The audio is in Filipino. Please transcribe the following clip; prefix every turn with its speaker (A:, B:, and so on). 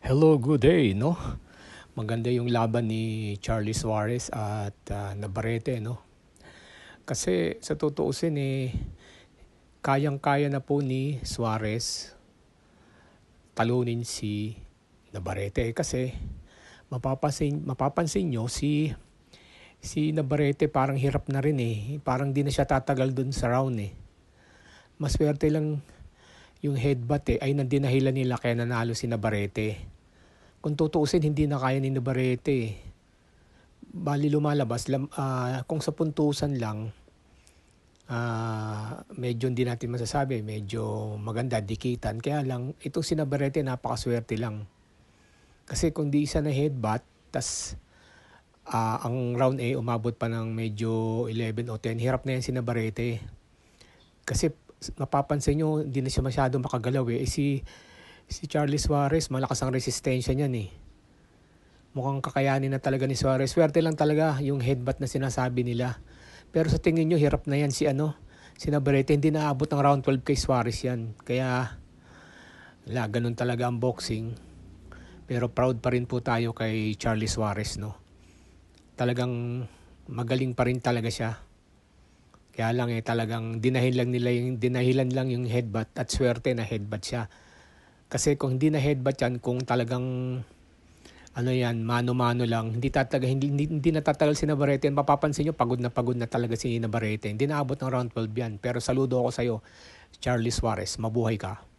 A: Hello, good day, no? Maganda yung laban ni Charlie Suarez at ah, Navarrete, no? Kasi sa tutuusin eh, kayang-kaya na po ni Suarez talunin si Navarrete eh, kasi mapapansin mapapansin nyo si si Navarrete parang hirap na rin eh. Parang di na siya tatagal dun sa round eh. Maswerte lang yung headbutt eh, ay nandinahilan nila kaya nanalo si Navarrete. Kung tutuusin, hindi na kaya ni Navarrete eh. Bali lumalabas, lam, ah, kung sa puntusan lang, ah, medyo hindi natin masasabi, medyo maganda, dikitan. Kaya lang, itong si Navarrete, napakaswerte lang. Kasi kung di isa na headbutt, tas ah, ang round A umabot pa ng medyo 11 o 10, hirap na yan si Navarrete. Kasi mapapansin nyo, hindi na siya masyado makagalaw eh. Eh, si, si Charlie Suarez, malakas ang resistensya niyan eh. Mukhang kakayanin na talaga ni Suarez. Swerte lang talaga yung headbutt na sinasabi nila. Pero sa tingin nyo, hirap na yan si ano, si Navarrete. Hindi naabot ng round 12 kay Suarez yan. Kaya, wala, ganun talaga ang boxing. Pero proud pa rin po tayo kay Charlie Suarez, no? Talagang magaling pa rin talaga siya. Kaya lang eh talagang dinahilan nila yung dinahilan lang yung headbutt at swerte na headbutt siya. Kasi kung hindi na headbutt yan, kung talagang ano yan, mano-mano lang, hindi tataga hindi, hindi, hindi natatagal si Navarrete. Yan, mapapansin nyo, pagod na pagod na talaga si Navarrete. Hindi naabot ng round 12 yan. Pero saludo ako sa iyo, Charlie Suarez. Mabuhay ka.